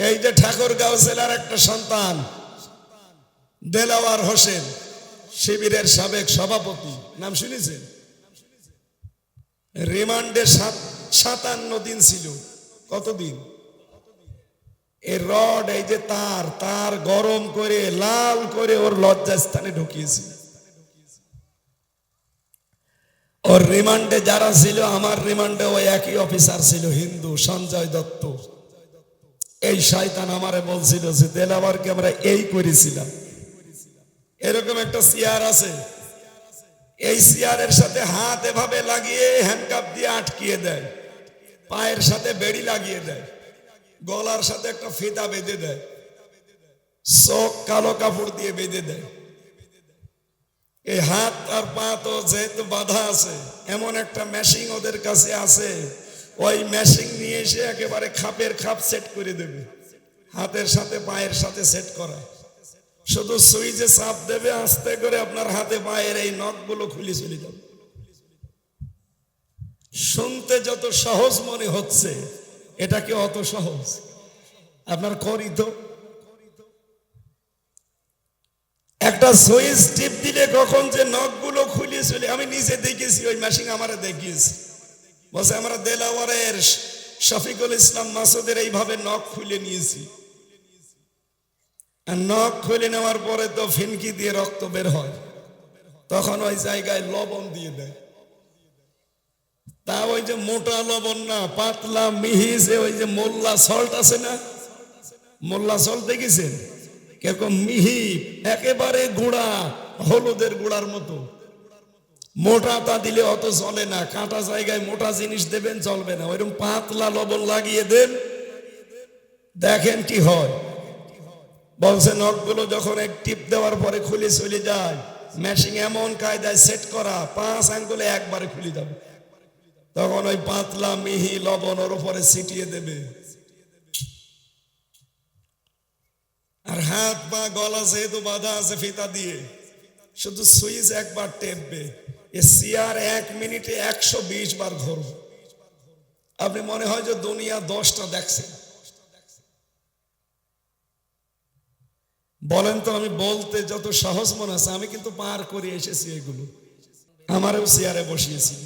এই যে ঠাকুরগাঁও জেলার একটা সন্তান, দেলাওয়ার হোসেন, শিবিরের সাবেক সভাপতি। নাম শুনেছেন? রিমান্ডে সাত- সাতান্ন দিন ছিল। কতদিন? এই রড, এই যে তার তার গরম করে, লাল করে ওর লজ্জাস্থানে ঢুকিয়েছি। ওর রিমান্ডে যারা ছিল, আমার রিমান্ডে ওই একই অফিসার ছিল, হিন্দু সঞ্জয় দত্ত। এই শয়তান আমারে বলছিল যে দেলাবারকে আমরা এই করেছিলাম। এরকম একটা চেয়ার আছে। এই চেয়ারের সাথে হাত এভাবে লাগিয়ে হ্যান্ডকাপ দিয়ে আটকিয়ে দেয়। পায়ের সাথে বেড়ি লাগিয়ে দেয়। গলার সাথে একটা ফিতা বেঁধে দেয়। চোখ কালো কাপড় দিয়ে বেঁধে দেয়। এই হাত আর পা তো যেহেতু বাধা আছে, এমন একটা মেশিন ওদের কাছে আছে ওই মেশিন নিয়ে এসে একেবারে খাপের খাপ সেট করে দেবে। হাতের সাথে, পায়ের সাথে সেট করা শুধু সুইচে চাপ দেবে, আস্তে করে আপনার হাতে, পায়ের এই নখগুলো খুলে চলে যাবে। শুনতে যত সহজ মনে হচ্ছে, এটা কি অত সহজ? আপনার করি তো। একটা সুইচ টিপ দিলে কখন যে নখগুলো খুলে চলে, আমি নিজে দেখেছি, ওই মেশিন আমারে দেখিয়েছি। বসে আমরা দেলাওয়ারের শফিকুল ইসলাম মাসুদের এইভাবে নখ খুলে নিয়েছি। নখ খুলে নেওয়ার পরে তো ফিনকি দিয়ে রক্ত বের হয়। তখন ওই জায়গায় লবণ দিয়ে দেয়। তা ওই যে মোটা লবণ না, পাতলা মিহি যে ওই যে মোল্লা সল্ট আছে না, মোল্লা সল্ট দেখেছেন? কীরকম মিহি, একেবারে গুঁড়া, হলুদের গুঁড়ার মতো। মোটা তা দিলে অত চলে না। কাঁটা জায়গায় মোটা জিনিস দেবেন, চলবে না। ওইরকম পাতলা লবণ লাগিয়ে দেন, দেখেন কি হয়। বলছে, নখগুলো যখন এক টিপ দেওয়ার পরে খুলে চলে যায় মেশিন এমন কায়দায় সেট করা, পাঁচ আঙ্গুলে একবারে খুলে যাবে। তখন ওই পাতলা মিহি লবণ ওর উপরে ছিটিয়ে দেবে। আর হাত পা গলা যেহেতু বাধা আছে ফিতা দিয়ে, শুধু সুইচ একবার টেপবে। এ সিয়ার এক মিনিটে একশো বিশ বার ধরবে আপনি মনে হয় যে দুনিয়া দশটা দেখছেন বলেন তো, আমি বলতে যত সহজ মনে আছে, আমি কিন্তু পার করে এসেছি এগুলো। আমারও চেয়ারে বসিয়েছিল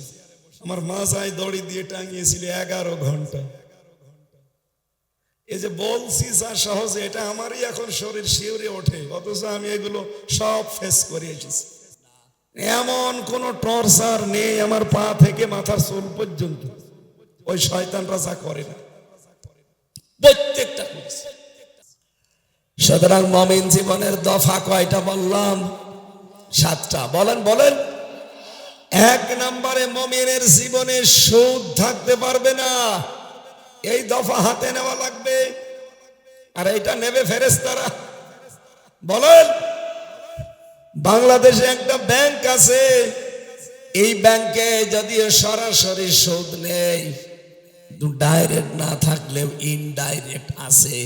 আমার মাজায় দড়ি দিয়ে টাঙিয়েছিল এগারো ঘণ্টা। এই যে বলছি যা সহজে এটা আমারই এখন শরীর শিউরে ওঠে, অথচ আমি এগুলো সব ফেস করে এসেছি। এমন কোন টর্চার নেই আমার পা থেকে মাথার চুল পর্যন্ত। ওই শয়তানরা যা করে না। প্রত্যেকটা সুতরাং মমিন জীবনের দফা কয়টা বললাম? সাতটা। বলেন বলেন। এক নম্বরে মমিনের জীবনে সুদ থাকতে পারবে না। এই দফা হাতে নেওয়া লাগবে। আর এইটা নেবে ফেরেস্তারা বলেন। বাংলাদেশে একটা ব্যাংক আছে। এই ব্যাংকে যদিও সরাসরি সুদ নেই ডাইরেক্ট না থাকলেও ইনডাইরেক্ট আছে।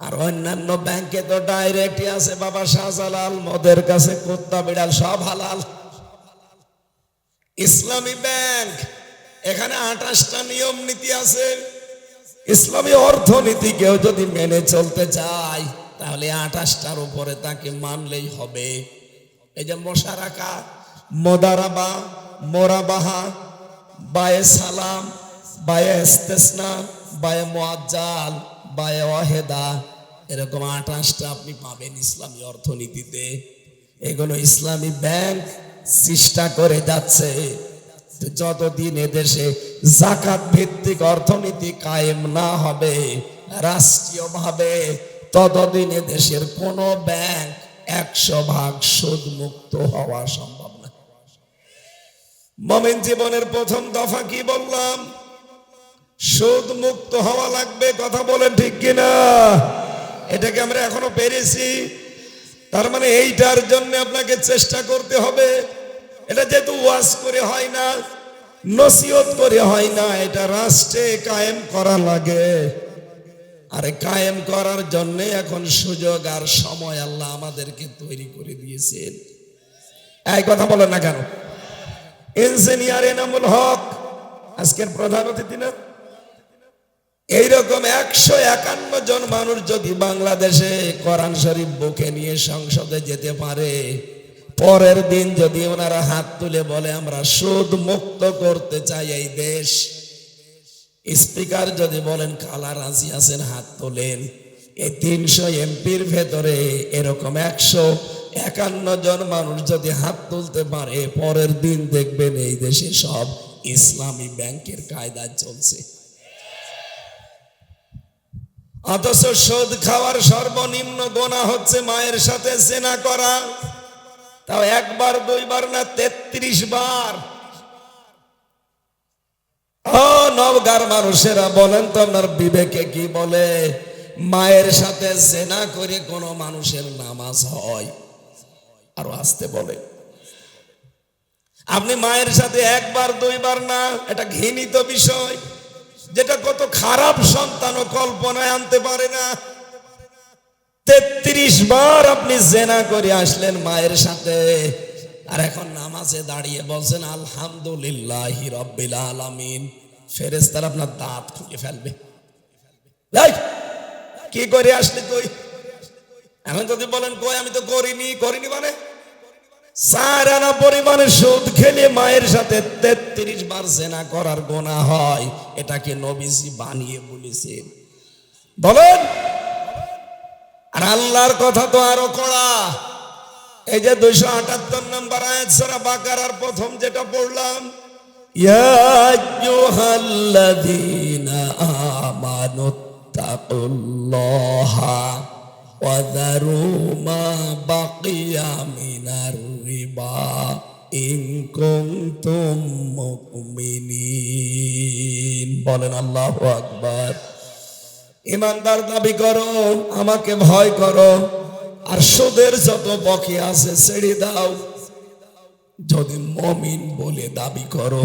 আর অন্যান্য ব্যাংকে তো ডাইরেক্টই আছে, বাবা শাহজালাল, মদের কাছে কুত্তা, বিড়াল, সব হালাল। ইসলামী ব্যাংক, এখানে আঠাশটা নিয়ম নীতি আছে। ইসলামী অর্থনীতি কেউ যদি মেনে চলতে চায় তাহলে আঠাশটার উপরে তাকে মানলেই হবে। এই যে মোশারাকা, মোদারাবা, মোরাবাহা, বায়ে সালাম, বায়ে ইস্তেসনা, বায়ে মোয়াজ্জাল বায়ে ওয়াহেদা, এরকম আঠাশটা আপনি পাবেন ইসলামী অর্থনীতিতে। এগুলো ইসলামী ব্যাংক চেষ্টা করে যাচ্ছে। যতদিন এদেশে জাকাত ভিত্তিক অর্থনীতি কায়েম না হবে, রাষ্ট্রীয়ভাবে ততদিন এদেশের কোন ব্যাংক একশো ভাগ সুদ মুক্ত হওয়া সম্ভব না। মমিন জীবনের প্রথম দফা কি বললাম? সুদ মুক্ত হওয়া লাগবে, কথা বলেন ঠিক কিনা? এটাকে আমরা এখনও পেরেছি। তার মানে এইটার জন্য আপনাকে চেষ্টা করতে হবে। এটা যেহেতু ওয়াজ করে হয় না, নসিহত করে হয় না, এটা রাষ্ট্রে কায়েম করা লাগে। আরে কায়েম করার জন্য এখন সুযোগ আর সময় আল্লাহ আমাদেরকে তৈরি করে দিয়েছেন। এই কথা বলেন না কেন? ইঞ্জিনিয়ার এনামুল হক, আজকের প্রধান অতিথি না? এইরকম একশো একান্ন জন মানুষ যদি বাংলাদেশে কোরআন শরীফ বুকে নিয়ে সংসদে যেতে পারে, পরের দিন যদি ওনারা হাত তুলে বলে, আমরা সুদ মুক্ত করতে চাই এই দেশ স্পিকার যদি বলেন কালা রাজি আছেন? হাত তোলেন। এই তিনশো এমপির ভেতরে এরকম একশো একান্ন জন মানুষ যদি হাত তুলতে পারে, পরের দিন দেখবেন এই দেশে সব ইসলামী ব্যাংকের কায়দা চলছে। অথচ সুদ খাওয়ার সর্বনিম্ন গোনা হচ্ছে মায়ের সাথে জেনা করা। তাও একবার, দুইবার না, তেত্রিশ বার নবগার মানুষেরা, বলেন তো আপনার বিবেকে কি বলে? মায়ের সাথে জেনা করে কোনো মানুষের নামাজ হয়? আরও আসতে বলে। আপনি মায়ের সাথে একবার, দুইবার না, এটা ঘৃণিত বিষয়। যেটা কত খারাপ সন্তানও কল্পনায় আনতে পারে না। তেত্রিশ বার আপনি জেনা করে আসলেন মায়ের সাথে। আর এখন নামাজে দাঁড়িয়ে বলছেন, আলহামদুলিল্লাহ আলামিন। ফেরেস্তার আপনার দাঁত খুলে ফেলবে। কি করে আসলি তুই? এখন যদি বলেন, কই, আমি তো করিনি করিনি মানে? পরিমাণে সুদ খেলে মায়ের সাথে তেত্রিশ বার জেনা করার গোনা হয়। এটাকে নবীজি বানিয়ে বলেছেন। বলেন, আর আল্লাহর কথা তো আরও কড়া। এই যে দুইশো আটাত্তর নম্বর আয়াত সারা বাকারার প্রথম যেটা পড়লাম বলেন আল্লাহু আকবার। ইমানদার দাবি করো, আমাকে ভয় করো আর সুদের যত বকে আছে, ছেড়ে দাও। যদি মমিন বলে দাবি করো,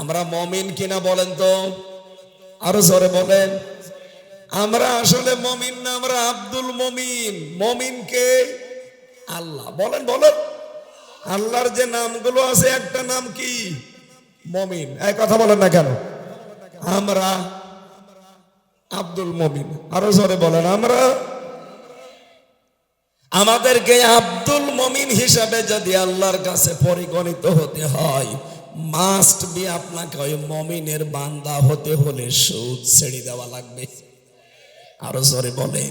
আমরা মমিন কিনা বলেন তো? আরও জোরে বলেন। আমরা আসলে মমিন না, আমরা আব্দুল মমিন। মমিন কে? আল্লাহ। বলেন বলেন। আল্লাহর যে নামগুলো আছে, একটা নাম কি? মমিন। এই কথা বলেন না কেন? আমরা আব্দুল মমিন। আরও জোরে বলেন, আমরা আমাদেরকে আব্দুল মমিন হিসাবে যদি আল্লাহর কাছে পরিগণিত হতে হয় মাস্ট বি আপনাকে ওই মমিনের বান্দা হতে হলে সুদ ছেড়ে দেওয়া লাগবে। আরও জোরে বলে।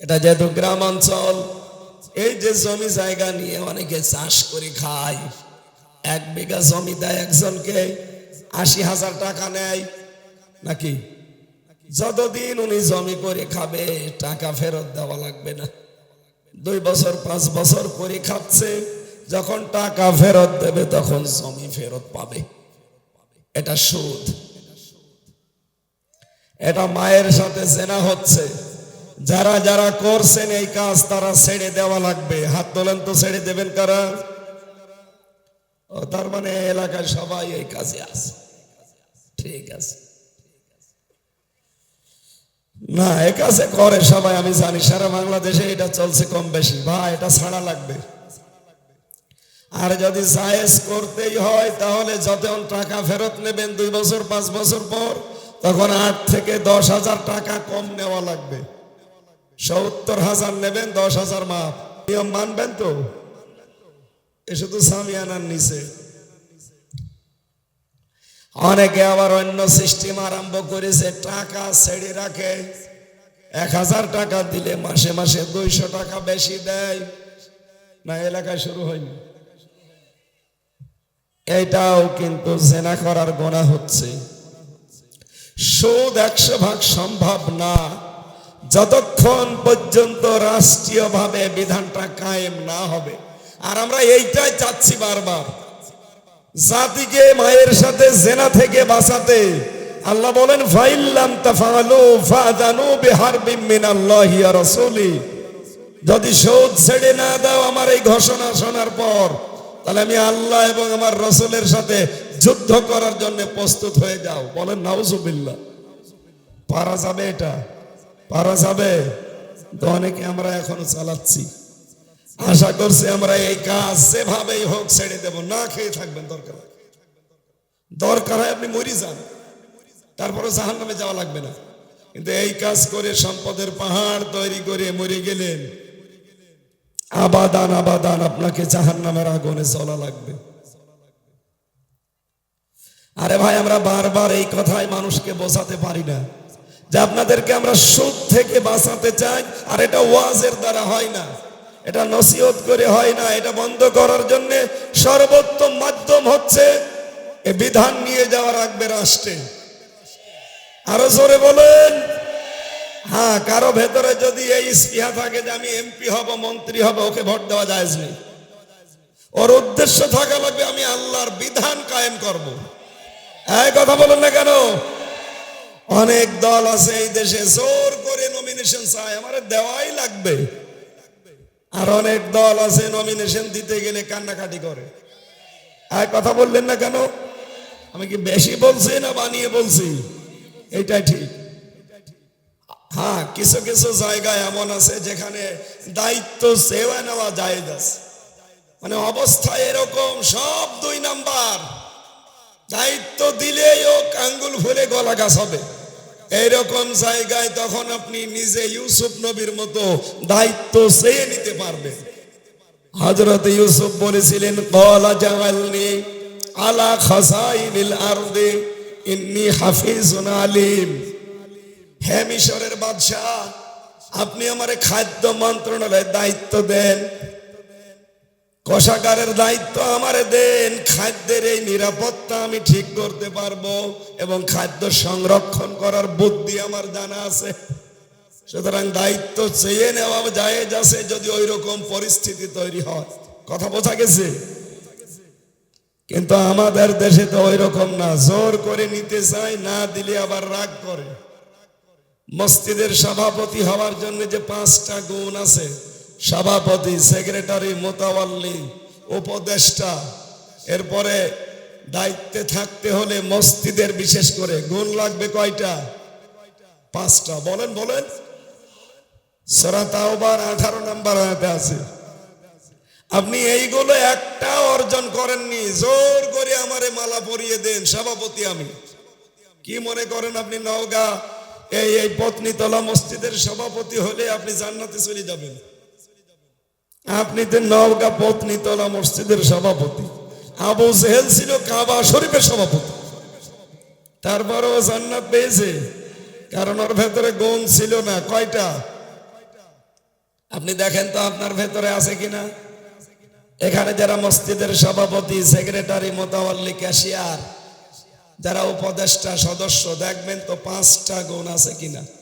এটা যেহেতু গ্রাম অঞ্চল এই যে জমি জায়গা নিয়ে অনেকে চাষ করে খায়, এক বিঘা জমি দেয় একজনকে, আশি হাজার টাকা নেয়, নাকি? যতদিন উনি জমি করে খাবে, টাকা ফেরত দেওয়া লাগবে না। দুই বছর, পাঁচ বছর করে খাচ্ছে, যখন টাকা ফেরত দেবে, তখন জমি ফেরত পাবে। এটা সুদ। এটা মায়ের সাথে জেনা হচ্ছে। যারা যারা করছেন এই কাজ, তারা ছেড়ে দেওয়া লাগবে। হাত তোলেন তো, ছেড়ে দেবেন কারা? তার মানে এলাকায় সবাই এই কাজে আছে। ঠিক আছে। না, এ কাছে করে সবাই, আমি জানি, সারা বাংলাদেশে এটা চলছে কম বেশি। ভাই এটা ছাড়া লাগবে। আর যদি সায়েজ করতেই হয়, তাহলে যখন টাকা ফেরত নেবেন, দুই বছর, পাঁচ বছর পর, তখন আট থেকে দশ হাজার টাকা কম নেওয়া লাগবে। সত্তর হাজার নেবেন, দশ হাজার মাপ। নিয়ম মানবেন তো? এ শুধু সামিয়ানার নিচে। অনেকে আবার অন্য সিস্টেম আরম্ভ করেছে, টাকা ছেড়ে রাখে। এক হাজার টাকা দিলে মাসে মাসে দুইশো টাকা বেশি দেয়। না এলাকায় শুরু হয়নি। এটাও কিন্তু জেনা করার গোনা হচ্ছে। সুদ একশো ভাগ সম্ভব না। যতক্ষণ পর্যন্ত রাষ্ট্রীয়ভাবে বিধানটা কায়েম না হবে। আর আমরা এইটাই চাচ্ছি বারবার। জাতিকে মায়ের সাথে, জেনা থেকে বাঁচাতে। আল্লাহ বলেন, ফাইল্লাম তাফালু ফাদানু বিহারবিম মিনাল্লাহি ওয়া রাসূলি। যদি সুদ ছেড়ে না দাও আমার এই ঘোষণা শোনার পর, তাহলে আমি আল্লাহ এবং আমার রসুলের সাথে যুদ্ধ করার জন্য প্রস্তুত হয়ে যাও। বলেন, নাউজুবিল্লাহ। পারা যাবে এটা? পারা যাবে? তো অনেকে আমরা এখনও চালাচ্ছি। আশা করছি আমরা এই কাজ যেভাবেই হোক ছেড়ে দেব, না খেয়ে থাকবেন, দরকার দরকার হয় আপনি মরি যান তারপরে জাহান নামে যাওয়া লাগবে না। কিন্তু এই কাজ করে সম্পদের পাহাড় তৈরি করে মরে গেলেন, আবাদান আবাদান আপনাকে জাহান নামের আগুনে চলা লাগবে। আরে ভাই, আমরা বারবার এই কথায় মানুষকে বোঝাতে পারি না যে আপনাদেরকে আমরা সুদ থেকে বাঁচাতে চাই, আর এটা ওয়াজের দ্বারা হয় না। এটা নসিহত করে হয় না, এটা বন্ধ করার জন্য সর্বোত্তম মাধ্যম হচ্ছে এ বিধান নিয়ে যাওয়া রাখবে রাষ্ট্রে। আরও জোরে বলেন। হ্যাঁ কারও ভেতরে যদি এই স্পৃহা থাকে যে আমি এমপি হব, মন্ত্রী হব, ওকে ভোট দেওয়া যায় নেই ওর উদ্দেশ্য থাকা লাগবে আমি আল্লাহর বিধান কায়েম করব। এই কথা বলেন না কেন? অনেক দল আছে এই দেশে, জোর করে নমিনেশন চায়, আমার দেওয়াই লাগবে। আর অনেক দল আছে নমিনেশন দিতে গেলে কান্নাকাটি করে। আর কথা বললেন না কেন? আমি কি বেশি বলছি না বানিয়ে বলছি? এইটাই ঠিক। হ্যাঁ কিছু কিছু জায়গায় এমন আছে যেখানে দায়িত্ব সেবা নেওয়া যায় মানে অবস্থা এরকম, সব দুই নাম্বার। দায়িত্ব দিলেই ও আঙ্গুল ফুলে গলা গাছ হবে এইরকম জায়গায় তখন আপনি নিজে ইউসুফ নবীর মতো দায়িত্ব চেয়ে নিতে পারবেন। হজরত ইউসুফ বলেছিলেন, কলা জামালনি আলা খাসাইনিল আরদে, ইন্নি হাফিজুন আলিম। হে মিশরের বাদশাহ, আপনি আমার খাদ্য মন্ত্রণালয়ের দায়িত্ব দেন। কোষাগারের দায়িত্ব আমারে দেন। খাদ্যের এই নিরাপত্তা আমি ঠিক করতে পারব এবং খাদ্য সংরক্ষণ করার বুদ্ধি আমার জানা আছে। সুতরাং দায়িত্ব চেয়ে নেওয়া যায় যাচ্ছে যদি ওই রকম পরিস্থিতি তৈরি হয়। কথা বোঝা গেছে? কিন্তু আমাদের দেশে তো ওই রকম না। জোর করে নিতে চায়, না দিলে আবার রাগ করে। মসজিদের সভাপতি হওয়ার জন্য যে পাঁচটা গুণ আছে সভাপতি, সেক্রেটারি, মোতাবাল্লি, উপদেষ্টা, এরপরে দায়িত্বে থাকতে হলে মসজিদের বিশেষ করে, গুণ লাগবে কয়টা? পাঁচটা। বলেন বলেন। সরা তাওবার আঠারো নাম্বার আয়াতে আছে। আপনি এইগুলো একটা অর্জন করেননি, জোর করে আমারে মালা পরিয়ে দেন, সভাপতি আমি। কি মনে করেন আপনি নওগাঁ? এই এই পত্নীতলা মসজিদের সভাপতি হলে আপনি জান্নাতে চলে যাবেন। আপনি তো নওগাঁ পত্নীতলা মসজিদের সভাপতি। আবু জেহেল ছিল কাবা শরীফের সভাপতি। তারপরেও জান্নাত পেয়েছে। কারণ ওর ভেতরে গুণ ছিল না। কয়টা? আপনি দেখেন তো আপনার ভেতরে আছে কিনা? এখানে যারা মসজিদের সভাপতি, সেক্রেটারি মোতাবাল্লি ক্যাশিয়ার, যারা উপদেষ্টা, সদস্য, দেখবেন তো পাঁচটা গুণ আছে কিনা?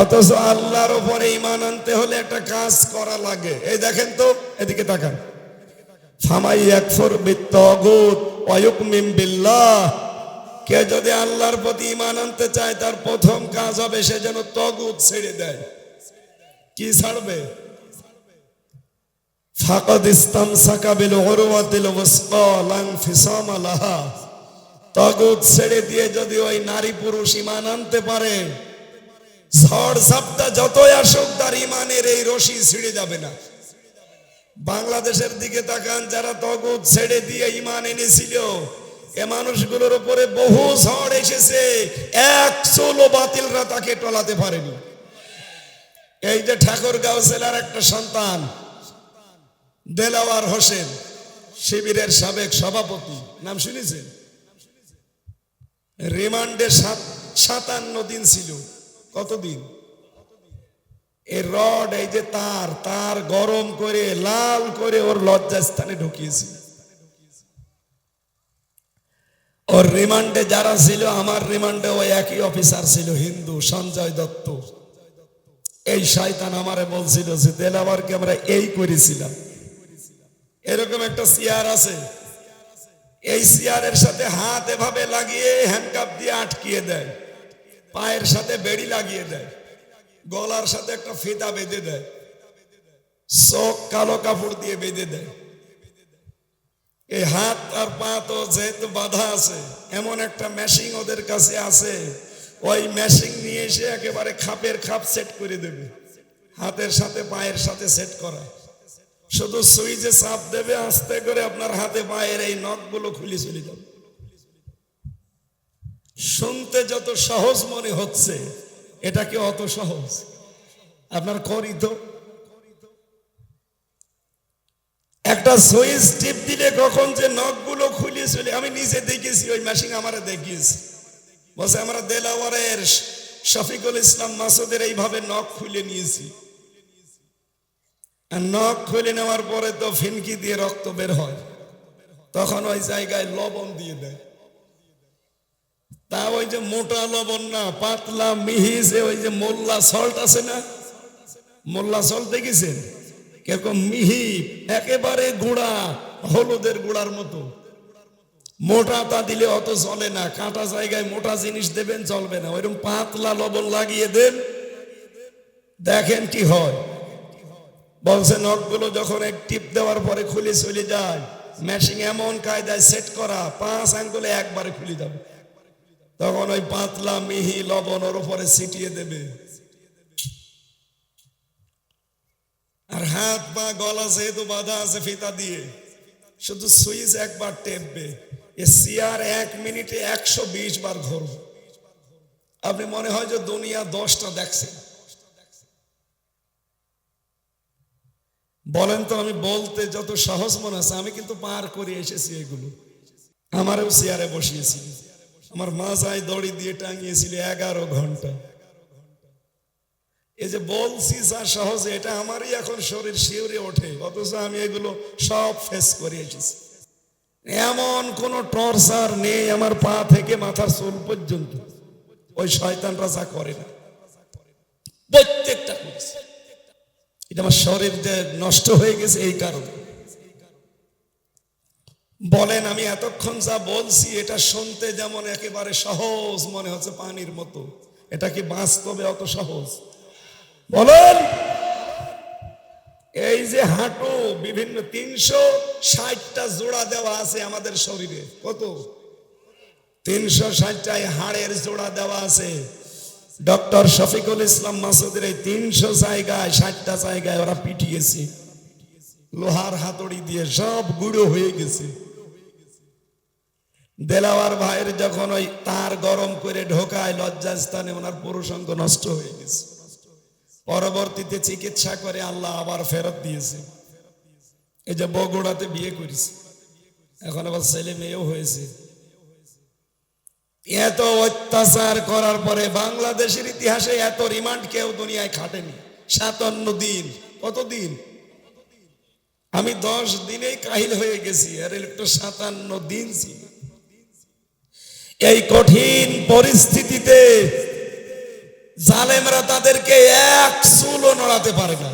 অথচ আল্লাহর উপরে ইমান আনতে হলে একটা কাজ করা লাগে। এই দেখেন তো, এদিকে তাকান। ফামাই একফর বিত্তগুত ওয়ায়ুকমিম বিল্লাহ। কে যদি আল্লাহর প্রতি ইমান আনতে চায়, তার প্রথম কাজ হবে সে যেন তগুত ছেড়ে দেয়। কি ছাড়বে? ফাকাদ ইস্তামসাকা বিল উরওয়াতিল ওয়াসকা লাং ফিসামা লাহা। তগুত ছেড়ে দিয়ে যদি ওই নারী পুরুষ ইমান আনতে পারে ঝড় ঝাপটা যতই আসুক, তার ইমানের এই রশি ছিঁড়ে যাবে না। বাংলাদেশের দিকে তাকান, যারা তগুত ছেড়ে দিয়ে ইমান এনেছিল, এ মানুষগুলোর উপরে বহু ঝড় এসেছে, এক চোলো বাতিলরা তাকে টলাতে পারেনি। এই যে ঠাকুরগাঁও জেলার একটা সন্তান, দেলাওয়ার হোসেন, শিবিরের সাবেক সভাপতি। নাম শুনেছেন? রিমান্ডে সাত সাতান্ন দিন ছিল। কতদিন? এই রড এই যে তার তার গরম করে, লাল করে ওর লজ্জা স্থানে ঢুকিয়েছি। ওর রিমান্ডে যারা ছিল, আমার রিমান্ডে ওই একই অফিসার ছিল, হিন্দু সঞ্জয় দত্ত। এই শয়তান আমারে বলছিল যে দেলাবারকে আমরা এই করেছিলাম। এরকম একটা চেয়ার আছে। এই চেয়ারের সাথে হাত এভাবে লাগিয়ে হ্যান্ডকাপ দিয়ে আটকিয়ে দেয়। পায়ের সাথে বেড়ি লাগিয়ে দেয়, গলার সাথে একটা ফিতা বেঁধে দেয়, চোখ কালো কাপড় দিয়ে বেঁধে দেয়। এই হাত আর পা তো যেহেতু বাধা আছে, এমন একটা মেশিন ওদের কাছে আছে, ওই মেশিন নিয়ে এসে একেবারে খাপের খাপ সেট করে দেবে, হাতের সাথে পায়ের সাথে সেট করা শুধু সুইচে চাপ দেবে, আস্তে করে আপনার হাতে পায়ের এই নখগুলো খুলে চলে যাবে। শুনতে যত সহজ মনে হচ্ছে, এটা কি অত সহজ? আপনার করি তো। একটা সুইচ টিপ দিলে কখন যে নখগুলো খুলে চলে, আমি নিজে দেখেছি, ওই মেশিন আমারে দেখিয়েছি। বসে আমরা দেলাওয়ারের শফিকুল ইসলাম মাসুদের এইভাবে নখ খুলে নিয়েছি। নখ খুলে নেওয়ার পরে তো ফিনকি দিয়ে রক্ত বের হয়। তখন ওই জায়গায় লবণ দিয়ে দেয়। তা ওই যে মোটা লবণ না, পাতলা মিহি ওই যে মোল্লা সল্ট আছে না? মোল্লা সল্ট দেখেছেন? কীরকম মিহি, একেবারে গুঁড়া, হলুদের গুঁড়ার মতো। মোটা তা দিলে অত চলে না, কাঁটা জায়গায় মোটা জিনিস দেবেন, চলবে না। ওইরকম পাতলা লবণ লাগিয়ে দেন, দেখেন কি হয়। বলছে, নখগুলো যখন এক টিপ দেওয়ার পরে খুলে চলে যায় মেশিন এমন কায়দায় সেট করা, পাঁচ আঙ্গুলে একবারে খুলে যাবে। তখন ওই পাতলা মিহি লবণ ওর উপরে ছিটিয়ে দেবে। আর হাত পা গলা যেহেতু বাধা আছে ফিতা দিয়ে, শুধু সুইচ একবার টেপবে। এ সিয়ার এক মিনিটে একশো বিশ বার ধরবে আপনি মনে হয় যে দুনিয়া দশটা দেখছেন বলেন তো, আমি বলতে যত সহজ মনে আছে, আমি কিন্তু পার করে এসেছি এগুলো। আমারও চেয়ারে বসিয়েছিল আমার মাজায় দড়ি দিয়ে টাঙিয়েছিল এগারো ঘণ্টা। এই যে বলছি যা সহজে, এটা আমারই এখন শরীর শিউরে ওঠে, অথচ আমি এগুলো সব ফেস করে এসেছি। এমন কোন টর্চার নেই আমার পা থেকে মাথার চুল পর্যন্ত। ওই শয়তানরা যা করে না। প্রত্যেকটা এটা আমার শরীর নষ্ট হয়ে গেছে এই কারণে। বলেন, আমি এতক্ষণ যা বলছি, এটা শুনতে যেমন একেবারে সহজ মনে হচ্ছে পানির মতো। এটা কি বাস্তবে অত সহজ? বলেন, এই যে হাঁটু, বিভিন্ন তিনশো ষাটটা জোড়া দেওয়া আছে আমাদের শরীরে। কত? তিনশো ষাটটায় হাড়ের জোড়া দেওয়া আছে। ডক্টর শফিকুল ইসলাম মাসুদের এই তিনশো জায়গায়, ষাটটা জায়গায় ওরা পিটিয়েছে। লোহার হাতড়ি দিয়ে সব গুঁড়ো হয়ে গেছে। দেলাওয়ার ভাইয়ের যখন ওই তার গরম করে ঢোকায়, লজ্জাস্থানে ওনার পুরুষাঙ্গ নষ্ট হয়ে গেছে। পরবর্তীতে চিকিৎসা করে আল্লাহ আবার ফেরত দিয়েছে। এই যে বগুড়াতে বিয়ে করেছে। এখন আবার ছেলে মেয়েও হয়েছে। এত অত্যাচার করার পরে বাংলাদেশের ইতিহাসে এত রিমান্ড কেউ দুনিয়ায় খাটেনি। সাতান্ন দিন। কতদিন? আমি দশ দিনেই কাহিল হয়ে গেছি। আর একটু সাতান্ন দিন ছিল। এই কঠিন পরিস্থিতিতে জালেমরা তাদেরকে এক চুলও নড়াতে পারে না।